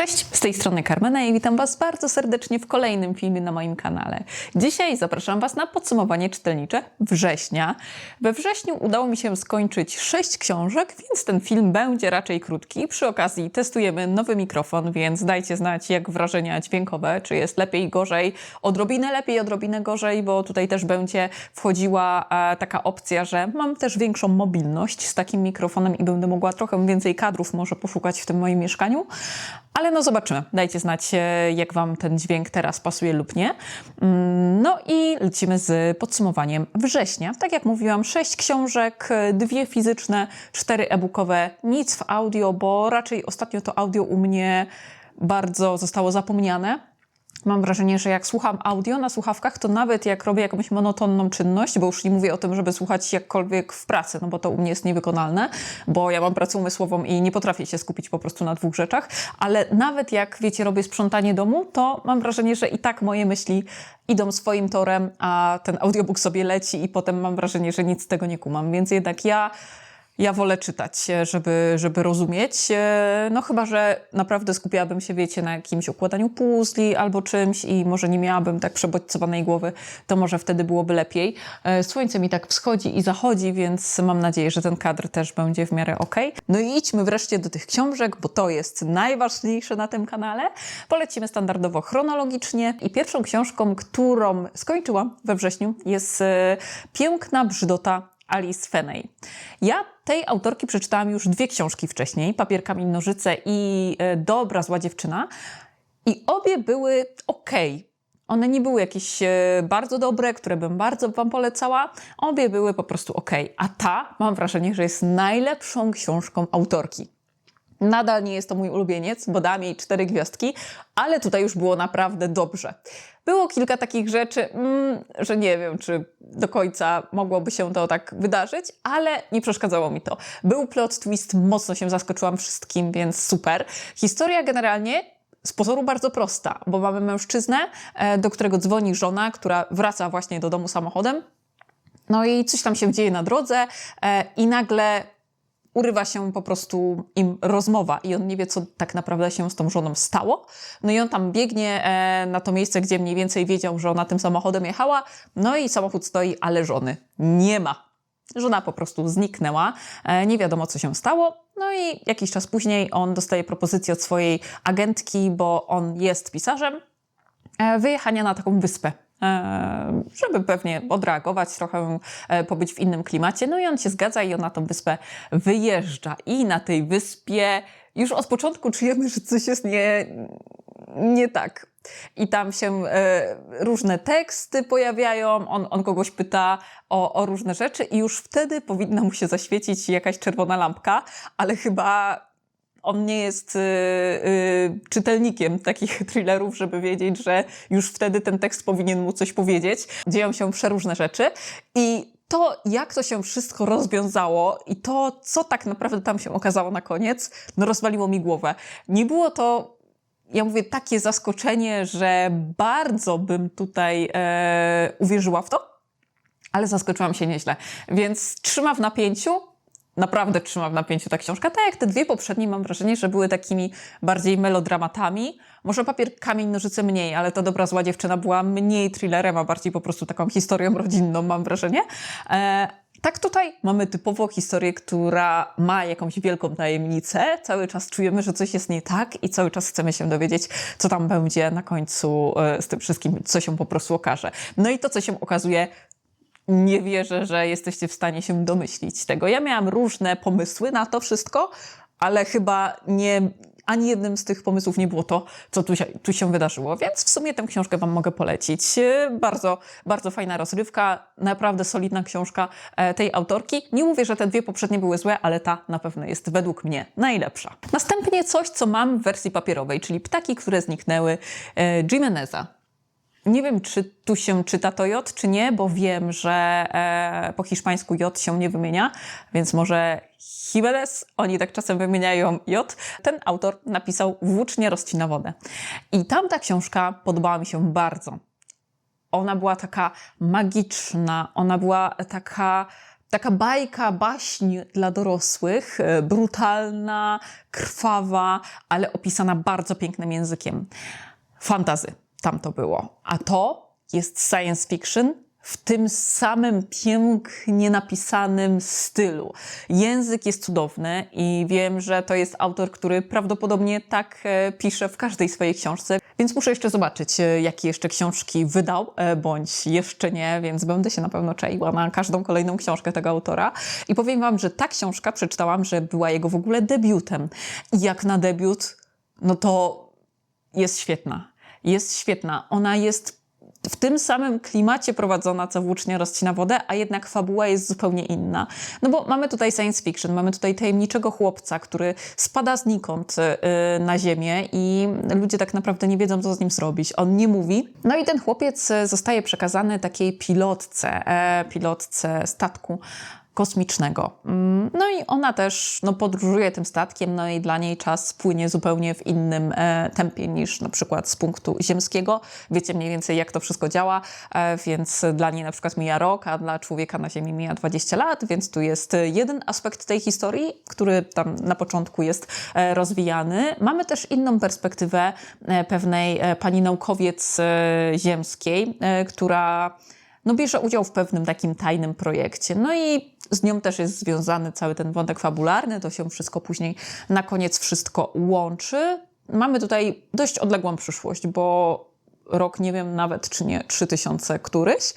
Cześć, z tej strony Carmena i witam Was bardzo serdecznie w kolejnym filmie na moim kanale. Dzisiaj zapraszam Was na podsumowanie czytelnicze września. We wrześniu udało mi się skończyć sześć książek, więc ten film będzie raczej krótki. Przy okazji testujemy nowy mikrofon, więc dajcie znać, jak wrażenia dźwiękowe, czy jest lepiej, gorzej, odrobinę lepiej, odrobinę gorzej, bo tutaj też będzie wchodziła e, taka opcja, że mam też większą mobilność z takim mikrofonem i będę mogła trochę więcej kadrów może poszukać w tym moim mieszkaniu. Ale no zobaczymy. Dajcie znać, e, jak Wam ten dźwięk teraz pasuje lub nie. Mm, No i lecimy z podsumowaniem września. Tak jak mówiłam, sześć książek, e, dwie fizyczne, cztery e-bookowe, nic w audio, bo raczej ostatnio to audio u mnie bardzo zostało zapomniane. Mam wrażenie, że jak słucham audio na słuchawkach, to nawet jak robię jakąś monotonną czynność, bo już nie mówię o tym, żeby słuchać jakkolwiek w pracy, no bo to u mnie jest niewykonalne, bo ja mam pracę umysłową i nie potrafię się skupić po prostu na dwóch rzeczach, ale nawet jak, wiecie, robię sprzątanie domu, to mam wrażenie, że i tak moje myśli idą swoim torem, a ten audiobook sobie leci i potem mam wrażenie, że nic z tego nie kumam, więc jednak ja ja wolę czytać, e, żeby, żeby rozumieć. E, No chyba, że naprawdę skupiałabym się, wiecie, na jakimś układaniu puzli albo czymś i może nie miałabym tak przebodźcowanej głowy, to może wtedy byłoby lepiej. E, Słońce mi tak wschodzi i zachodzi, więc mam nadzieję, że ten kadr też będzie w miarę ok. No i idźmy wreszcie do tych książek, bo to jest najważniejsze na tym kanale. Polecimy standardowo chronologicznie i pierwszą książką, którą skończyłam we wrześniu jest Piękna brzydota Alice Feney. Ja tej autorki przeczytałam już dwie książki wcześniej, Papier, kamień, nożyce i e, Dobra, zła dziewczyna. I obie były ok. One nie były jakieś e, bardzo dobre, które bym bardzo Wam polecała. Obie były po prostu ok. A ta, mam wrażenie, że jest najlepszą książką autorki. Nadal nie jest to mój ulubieniec, bo dam jej cztery gwiazdki, ale tutaj już było naprawdę dobrze. Było kilka takich rzeczy, mm, że nie wiem, czy do końca mogłoby się to tak wydarzyć, ale nie przeszkadzało mi to. Był plot twist, mocno się zaskoczyłam wszystkim, więc super. Historia generalnie z pozoru bardzo prosta, bo mamy mężczyznę, e, do którego dzwoni żona, która wraca właśnie do domu samochodem. No i coś tam się dzieje na drodze e, i nagle urywa się po prostu im rozmowa i on nie wie, co tak naprawdę się z tą żoną stało. No i on tam biegnie e, na to miejsce, gdzie mniej więcej wiedział, że ona tym samochodem jechała. No i samochód stoi, ale żony nie ma. Żona po prostu zniknęła, e, nie wiadomo co się stało. No i jakiś czas później on dostaje propozycję od swojej agentki, bo on jest pisarzem, e, wyjechania na taką wyspę. E, Żeby pewnie odreagować, trochę e, pobyć w innym klimacie. No i on się zgadza i on na tą wyspę wyjeżdża. I na tej wyspie już od początku czujemy, że coś jest nie, nie tak. I tam się e, różne teksty pojawiają, on, on kogoś pyta o, o różne rzeczy, i już wtedy powinna mu się zaświecić jakaś czerwona lampka, ale chyba on nie jest y, y, czytelnikiem takich thrillerów, żeby wiedzieć, że już wtedy ten tekst powinien mu coś powiedzieć. Dzieją się przeróżne rzeczy i to, jak to się wszystko rozwiązało i to, co tak naprawdę tam się okazało na koniec, no rozwaliło mi głowę. Nie było to ja mówię, takie zaskoczenie, że bardzo bym tutaj e, uwierzyła w to, ale zaskoczyłam się nieźle. Więc trzyma w napięciu. Naprawdę trzyma w napięciu ta książka. Tak jak te dwie poprzednie, mam wrażenie, że były takimi bardziej melodramatami. Może papier, kamień, nożyce mniej, ale ta dobra zła dziewczyna była mniej thrillerem, a bardziej po prostu taką historią rodzinną, mam wrażenie. E, tak tutaj mamy typowo historię, która ma jakąś wielką tajemnicę. Cały czas czujemy, że coś jest nie tak i cały czas chcemy się dowiedzieć, co tam będzie na końcu e, z tym wszystkim, co się po prostu okaże. No i to, co się okazuje, nie wierzę, że jesteście w stanie się domyślić tego. Ja miałam różne pomysły na to wszystko, ale chyba nie, ani jednym z tych pomysłów nie było to, co tu się, tu się wydarzyło. Więc w sumie tę książkę Wam mogę polecić. Bardzo, bardzo fajna rozrywka, naprawdę solidna książka e, tej autorki. Nie mówię, że te dwie poprzednie były złe, ale ta na pewno jest według mnie najlepsza. Następnie coś, co mam w wersji papierowej, czyli Ptaki, które zniknęły e, Jimeneza. Nie wiem, czy tu się czyta to J, czy nie, bo wiem, że e, po hiszpańsku J się nie wymienia, więc może Jimenez, oni tak czasem wymieniają J. Ten autor napisał Włócznie rozcina wodę. I tamta książka podobała mi się bardzo. Ona była taka magiczna, ona była taka taka bajka, baśń dla dorosłych, e, brutalna, krwawa, ale opisana bardzo pięknym językiem. Fantazy tam to było. A to jest science fiction w tym samym pięknie napisanym stylu. Język jest cudowny i wiem, że to jest autor, który prawdopodobnie tak e, pisze w każdej swojej książce, więc muszę jeszcze zobaczyć, e, jakie jeszcze książki wydał, e, bądź jeszcze nie, więc będę się na pewno czaiła na każdą kolejną książkę tego autora. I powiem Wam, że ta książka przeczytałam, że była jego w ogóle debiutem. I jak na debiut, no to jest świetna. Jest świetna. Ona jest w tym samym klimacie prowadzona, co włócznia rozcina wodę, a jednak fabuła jest zupełnie inna. No bo mamy tutaj science fiction, mamy tutaj tajemniczego chłopca, który spada znikąd yy, na ziemię i ludzie tak naprawdę nie wiedzą, co z nim zrobić. On nie mówi. No i ten chłopiec y, zostaje przekazany takiej pilotce, e, pilotce statku kosmicznego. Mm, No i ona też no, podróżuje tym statkiem, no i dla niej czas płynie zupełnie w innym e, tempie niż na przykład z punktu ziemskiego. Wiecie mniej więcej, jak to wszystko działa, e, więc dla niej na przykład mija rok, a dla człowieka na Ziemi mija 20 lat, więc tu jest jeden aspekt tej historii, który tam na początku jest e, rozwijany. Mamy też inną perspektywę e, pewnej e, pani naukowiec e, ziemskiej, która no, bierze udział w pewnym takim tajnym projekcie. No i z nią też jest związany cały ten wątek fabularny, to się wszystko później na koniec wszystko łączy. Mamy tutaj dość odległą przyszłość, bo rok nie wiem nawet czy nie 3000 któryś,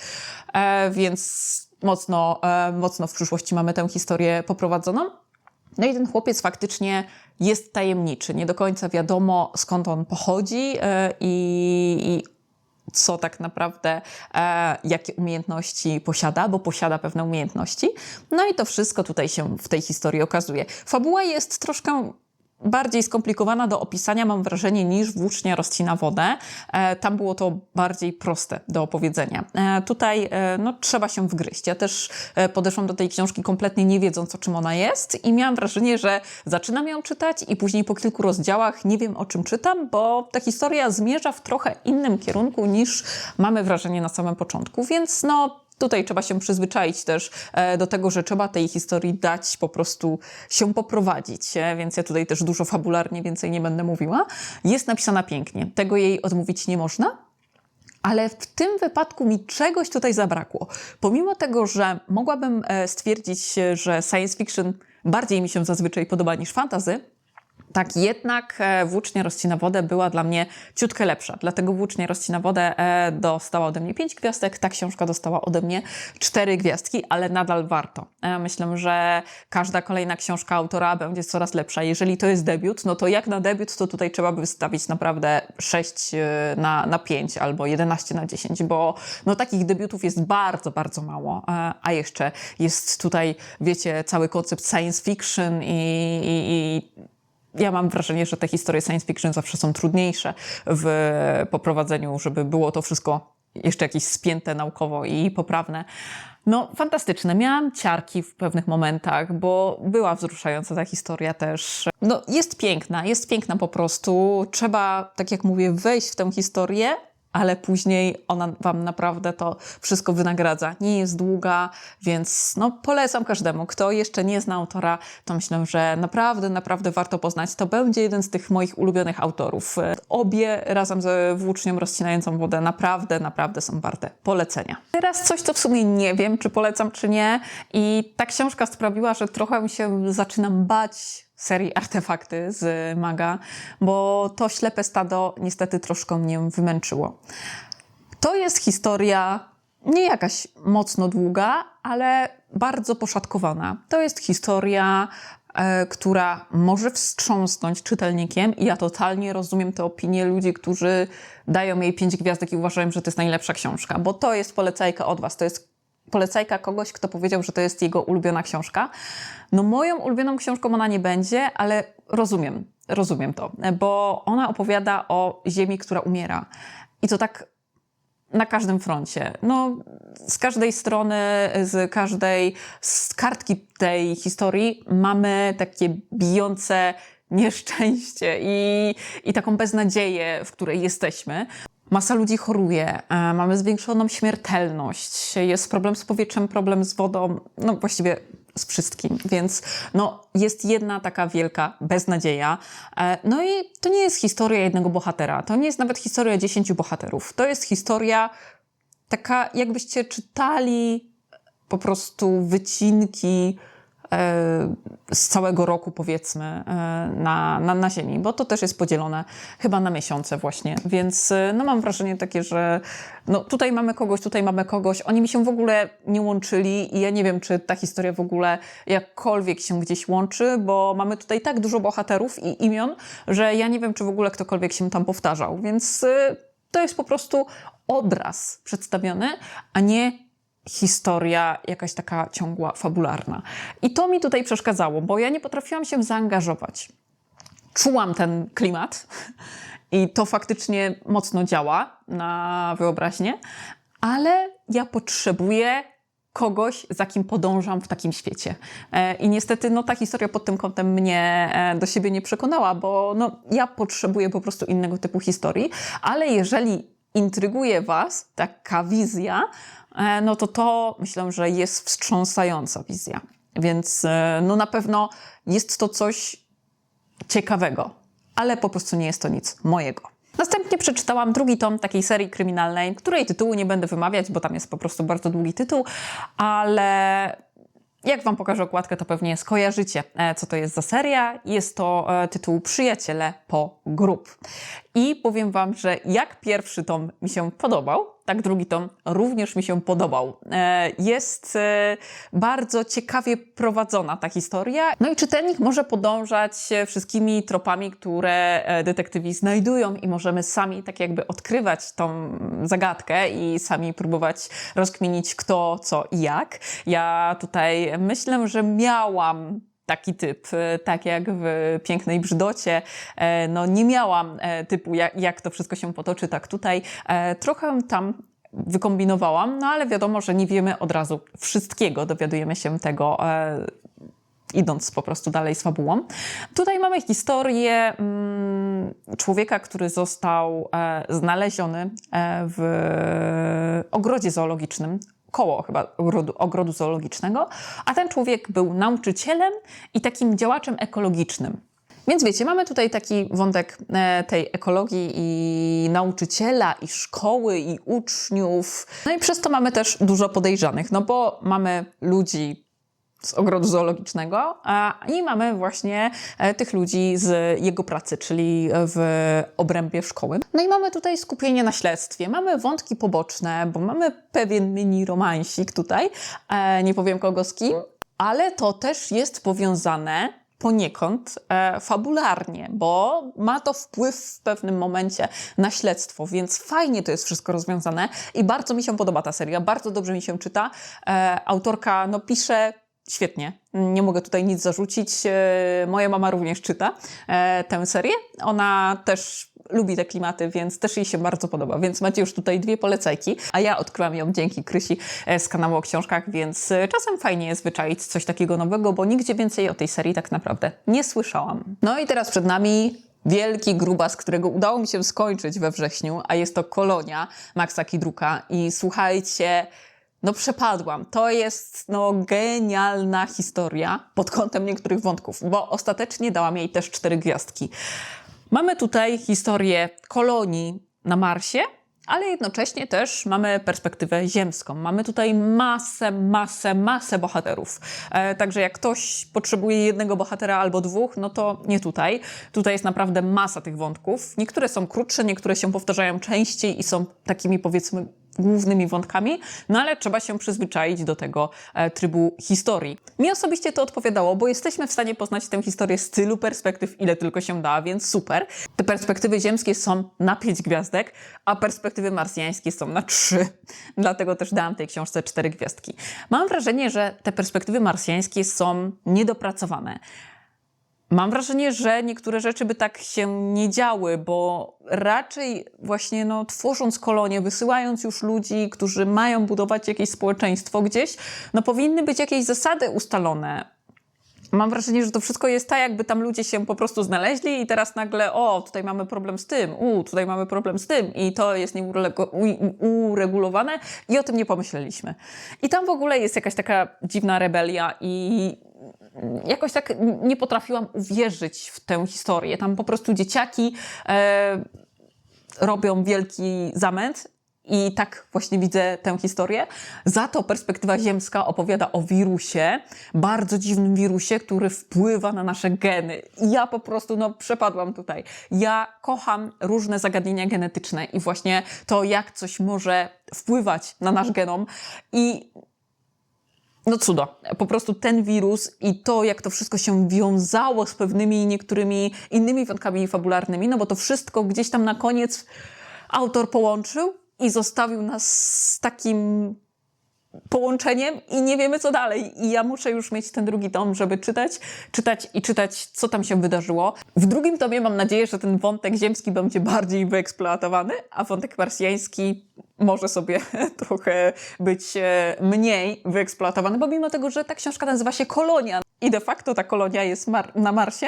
e, więc mocno, e, mocno w przyszłości mamy tę historię poprowadzoną. No i ten chłopiec faktycznie jest tajemniczy. Nie do końca wiadomo skąd on pochodzi e, i, i co tak naprawdę, e, jakie umiejętności posiada, bo posiada pewne umiejętności. No i to wszystko tutaj się w tej historii okazuje. Fabuła jest troszkę bardziej skomplikowana do opisania, mam wrażenie, niż włócznia rozcina wodę. E, tam było to bardziej proste do opowiedzenia. E, tutaj e, no, trzeba się wgryźć. Ja też podeszłam do tej książki kompletnie nie wiedząc, o czym ona jest i miałam wrażenie, że zaczynam ją czytać i później po kilku rozdziałach nie wiem, o czym czytam, bo ta historia zmierza w trochę innym kierunku niż mamy wrażenie na samym początku, więc no Tutaj trzeba się przyzwyczaić też e, do tego, że trzeba tej historii dać po prostu się poprowadzić, e, więc ja tutaj też dużo fabularnie więcej nie będę mówiła. Jest napisana pięknie, tego jej odmówić nie można. Ale w tym wypadku mi czegoś tutaj zabrakło. Pomimo tego, że mogłabym e, stwierdzić, że science fiction bardziej mi się zazwyczaj podoba niż fantasy, tak jednak e, Włócznia rozcina wodę była dla mnie ciutkę lepsza. Dlatego Włócznia rozcina wodę e, dostała ode mnie 5 gwiazdek, ta książka dostała ode mnie 4 gwiazdki, ale nadal warto. E, Myślę, że każda kolejna książka autora będzie coraz lepsza. Jeżeli to jest debiut, no to jak na debiut, to tutaj trzeba by wystawić naprawdę 6 e, na, na 5 albo 11 na 10, bo no takich debiutów jest bardzo, bardzo mało. A jeszcze jest tutaj, wiecie, cały koncept science fiction i, i, i ja mam wrażenie, że te historie science fiction zawsze są trudniejsze w poprowadzeniu, żeby było to wszystko jeszcze jakieś spięte naukowo i poprawne. No, fantastyczne. Miałam ciarki w pewnych momentach, bo była wzruszająca ta historia też. No, jest piękna, jest piękna po prostu. Trzeba, tak jak mówię, wejść w tę historię, ale później ona Wam naprawdę to wszystko wynagradza. Nie jest długa, więc no, polecam każdemu. Kto jeszcze nie zna autora, to myślę, że naprawdę, naprawdę warto poznać. To będzie jeden z tych moich ulubionych autorów. Obie razem ze Włócznią Rozcinającą Wodę naprawdę, naprawdę są warte polecenia. Teraz coś, co w sumie nie wiem, czy polecam, czy nie. I ta książka sprawiła, że trochę się zaczynam bać serii Artefakty z Maga, bo to ślepe stado niestety troszkę mnie wymęczyło. To jest historia nie jakaś mocno długa, ale bardzo poszatkowana. To jest historia, e, która może wstrząsnąć czytelnikiem i ja totalnie rozumiem te opinie ludzi, którzy dają jej pięć gwiazdek i uważają, że to jest najlepsza książka, bo to jest polecajka od was, to jest polecajka kogoś, kto powiedział, że to jest jego ulubiona książka. No moją ulubioną książką ona nie będzie, ale rozumiem, rozumiem to, bo ona opowiada o ziemi, która umiera. I to tak na każdym froncie. No, z każdej strony, z każdej z kartki tej historii mamy takie bijące nieszczęście i, i taką beznadzieję, w której jesteśmy. Masa ludzi choruje, e, mamy zwiększoną śmiertelność, jest problem z powietrzem, problem z wodą, no właściwie z wszystkim, więc no, jest jedna taka wielka beznadzieja. E, No i to nie jest historia jednego bohatera, to nie jest nawet historia dziesięciu bohaterów, to jest historia taka, jakbyście czytali po prostu wycinki z całego roku, powiedzmy, e, na, na, na Ziemi, bo to też jest podzielone chyba na miesiące właśnie, więc e, no mam wrażenie takie, że no tutaj mamy kogoś, tutaj mamy kogoś, oni mi się w ogóle nie łączyli i ja nie wiem, czy ta historia w ogóle jakkolwiek się gdzieś łączy, bo mamy tutaj tak dużo bohaterów i imion, że ja nie wiem, czy w ogóle ktokolwiek się tam powtarzał, więc e, to jest po prostu obraz przedstawiony, a nie historia jakaś taka ciągła, fabularna. I to mi tutaj przeszkadzało, bo ja nie potrafiłam się zaangażować. Czułam ten klimat i to faktycznie mocno działa na wyobraźnię, ale ja potrzebuję kogoś, za kim podążam w takim świecie. E, I niestety no, ta historia pod tym kątem mnie e, do siebie nie przekonała, bo no, ja potrzebuję po prostu innego typu historii, ale jeżeli intryguje Was taka wizja, no to to myślę, że jest wstrząsająca wizja. Więc e, no na pewno jest to coś ciekawego, ale po prostu nie jest to nic mojego. Następnie przeczytałam drugi tom takiej serii kryminalnej, której tytułu nie będę wymawiać, bo tam jest po prostu bardzo długi tytuł, ale jak Wam pokażę okładkę, to pewnie skojarzycie, e, co to jest za seria. Jest to e, tytuł Przyjaciele po grup. I powiem Wam, że jak pierwszy tom mi się podobał, tak drugi tom również mi się podobał. E, Jest e, bardzo ciekawie prowadzona ta historia. No i czytelnik może podążać e, wszystkimi tropami, które detektywi znajdują i możemy sami tak jakby odkrywać tą zagadkę i sami próbować rozkminić kto, co i jak. Ja tutaj myślę, że miałam taki typ, e, tak jak w Pięknej Brzydocie. E, No nie miałam e, typu jak, to wszystko się potoczy, tak tutaj. Trochę tam wykombinowałam, no ale wiadomo, że nie wiemy od razu wszystkiego, dowiadujemy się tego idąc po prostu dalej z fabułą. Tutaj mamy historię mm, człowieka, który został znaleziony w ogrodzie zoologicznym. Koło chyba ogrodu, ogrodu zoologicznego, a ten człowiek był nauczycielem i takim działaczem ekologicznym. Więc wiecie, mamy tutaj taki wątek e, tej ekologii i nauczyciela, i szkoły, i uczniów. No i przez to mamy też dużo podejrzanych, no bo mamy ludzi z ogrodu zoologicznego a, i mamy właśnie e, tych ludzi z jego pracy, czyli w obrębie szkoły. No i mamy tutaj skupienie na śledztwie, mamy wątki poboczne, bo mamy pewien mini romansik tutaj, e, nie powiem kogo z kim, ale to też jest powiązane poniekąd e, fabularnie, bo ma to wpływ w pewnym momencie na śledztwo, więc fajnie to jest wszystko rozwiązane i bardzo mi się podoba ta seria, bardzo dobrze mi się czyta. E, autorka no, pisze świetnie, nie mogę tutaj nic zarzucić. E, moja mama również czyta e, tę serię, ona też lubi te klimaty, więc też jej się bardzo podoba, więc macie już tutaj dwie polecajki, a ja odkryłam ją dzięki Krysi e, z kanału o książkach, więc czasem fajnie jest wyczaić coś takiego nowego, bo nigdzie więcej o tej serii tak naprawdę nie słyszałam. No i teraz przed nami wielki grubas, którego udało mi się skończyć we wrześniu, a jest to Kolonia Maxa Kidruka i słuchajcie, no przepadłam. To jest no genialna historia pod kątem niektórych wątków, bo ostatecznie dałam jej też cztery gwiazdki. Mamy tutaj historię kolonii na Marsie, ale jednocześnie też mamy perspektywę ziemską. Mamy tutaj masę, masę, masę bohaterów. E, także jak ktoś potrzebuje jednego bohatera albo dwóch, no to nie tutaj. Tutaj jest naprawdę masa tych wątków. Niektóre są krótsze, niektóre się powtarzają częściej i są takimi powiedzmy głównymi wątkami, no ale trzeba się przyzwyczaić do tego e, trybu historii. Mi osobiście to odpowiadało, bo jesteśmy w stanie poznać tę historię z tylu perspektyw, ile tylko się da, więc super. Te perspektywy ziemskie są na 5 gwiazdek, a perspektywy marsjańskie są na 3. Dlatego też dałam tej książce 4 gwiazdki. Mam wrażenie, że te perspektywy marsjańskie są niedopracowane. Mam wrażenie, że niektóre rzeczy by tak się nie działy, bo raczej właśnie no, tworząc kolonie, wysyłając już ludzi, którzy mają budować jakieś społeczeństwo gdzieś, no powinny być jakieś zasady ustalone. Mam wrażenie, że to wszystko jest tak, jakby tam ludzie się po prostu znaleźli i teraz nagle, o, tutaj mamy problem z tym, u, tutaj mamy problem z tym i to jest nieurego- u- uregulowane i o tym nie pomyśleliśmy. I tam w ogóle jest jakaś taka dziwna rebelia i jakoś tak nie potrafiłam uwierzyć w tę historię. Tam po prostu dzieciaki e, robią wielki zamęt i tak właśnie widzę tę historię. Za to perspektywa ziemska opowiada o wirusie, bardzo dziwnym wirusie, który wpływa na nasze geny. Ja po prostu no, przepadłam tutaj. Ja kocham różne zagadnienia genetyczne i właśnie to, jak coś może wpływać na nasz genom. I no cudo. Po prostu ten wirus i to, jak to wszystko się wiązało z pewnymi niektórymi innymi wątkami fabularnymi, no bo to wszystko gdzieś tam na koniec autor połączył i zostawił nas z takim połączeniem i nie wiemy co dalej. I ja muszę już mieć ten drugi tom, żeby czytać, czytać i czytać, co tam się wydarzyło. W drugim tomie mam nadzieję, że ten wątek ziemski będzie bardziej wyeksploatowany, a wątek marsjański może sobie trochę być e, mniej wyeksploatowany, bo mimo tego, że ta książka nazywa się Kolonia i de facto ta kolonia jest mar- na Marsie,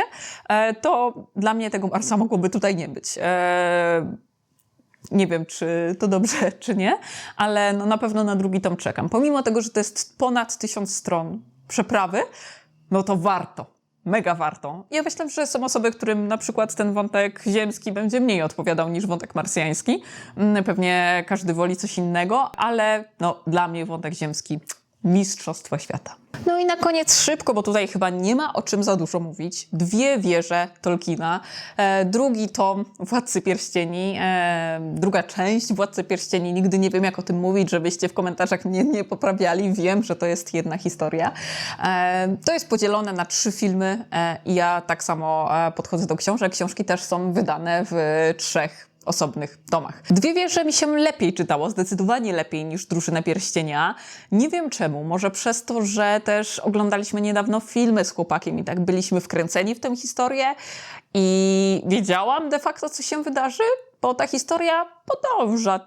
e, to dla mnie tego Marsa mogłoby tutaj nie być. Nie wiem, czy to dobrze, czy nie, ale no na pewno na drugi tom czekam. Pomimo tego, że to jest ponad tysiąc stron przeprawy, no to warto. Mega warto. Ja myślę, że są osoby, którym na przykład ten wątek ziemski będzie mniej odpowiadał niż wątek marsjański. Mm, Pewnie każdy woli coś innego, ale no, dla mnie wątek ziemski mistrzostwo świata. No i na koniec szybko, bo tutaj chyba nie ma o czym za dużo mówić. Dwie wieże Tolkiena, e, drugi tom Władcy Pierścieni, e, druga część Władcy Pierścieni. Nigdy nie wiem, jak o tym mówić, żebyście w komentarzach mnie nie poprawiali. Wiem, że to jest jedna historia. E, to jest podzielone na trzy filmy e, i ja tak samo e, podchodzę do książek. Książki też są wydane w trzech osobnych domach. Dwie wieże mi się lepiej czytało, zdecydowanie lepiej niż Drużynę Pierścienia. Nie wiem czemu, może przez to, że też oglądaliśmy niedawno filmy z chłopakiem i tak byliśmy wkręceni w tę historię i wiedziałam de facto, co się wydarzy, bo ta historia podąża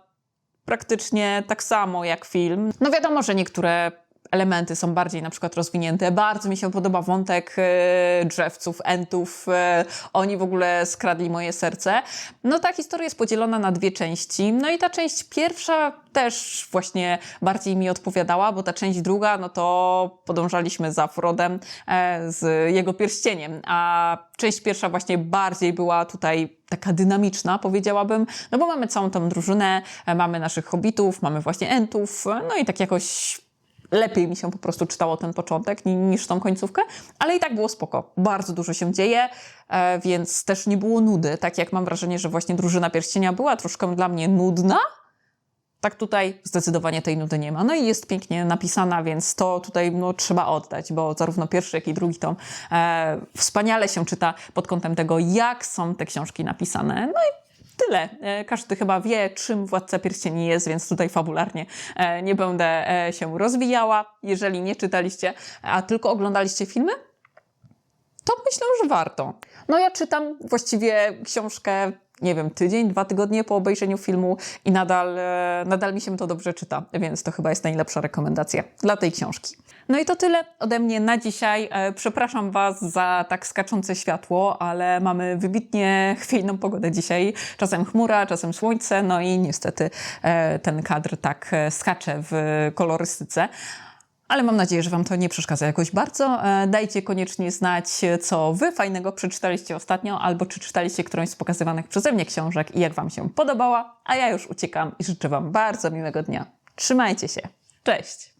praktycznie tak samo jak film. No wiadomo, że niektóre elementy są bardziej na przykład rozwinięte. Bardzo mi się podoba wątek e, drzewców, entów. E, oni w ogóle skradli moje serce. No ta historia jest podzielona na dwie części. No i ta część pierwsza też właśnie bardziej mi odpowiadała, bo ta część druga, no to podążaliśmy za Frodem e, z jego pierścieniem, a część pierwsza właśnie bardziej była tutaj taka dynamiczna, powiedziałabym, no bo mamy całą tą drużynę, mamy naszych hobbitów, mamy właśnie entów, no i tak jakoś lepiej mi się po prostu czytało ten początek ni- niż tą końcówkę, ale i tak było spoko. Bardzo dużo się dzieje, e, więc też nie było nudy. Tak jak mam wrażenie, że właśnie Drużyna Pierścienia była troszkę dla mnie nudna, tak tutaj zdecydowanie tej nudy nie ma. No i jest pięknie napisana, więc to tutaj no, trzeba oddać, bo zarówno pierwszy, jak i drugi tom e, wspaniale się czyta pod kątem tego, jak są te książki napisane. No i tyle. E, Każdy chyba wie, czym Władca Pierścieni jest, więc tutaj fabularnie e, nie będę e, się rozwijała. Jeżeli nie czytaliście, a tylko oglądaliście filmy, to myślę, że warto. No ja czytam właściwie książkę, nie wiem, tydzień, dwa tygodnie po obejrzeniu filmu i nadal, e, nadal mi się to dobrze czyta, więc to chyba jest najlepsza rekomendacja dla tej książki. No i to tyle ode mnie na dzisiaj. E, Przepraszam Was za tak skaczące światło, ale mamy wybitnie chwiejną pogodę dzisiaj. Czasem chmura, czasem słońce, no i niestety e, ten kadr tak skacze w kolorystyce. Ale mam nadzieję, że Wam to nie przeszkadza jakoś bardzo. E, Dajcie koniecznie znać, co Wy fajnego przeczytaliście ostatnio, albo czy czytaliście którąś z pokazywanych przeze mnie książek i jak Wam się podobała. A ja już uciekam i życzę Wam bardzo miłego dnia. Trzymajcie się. Cześć!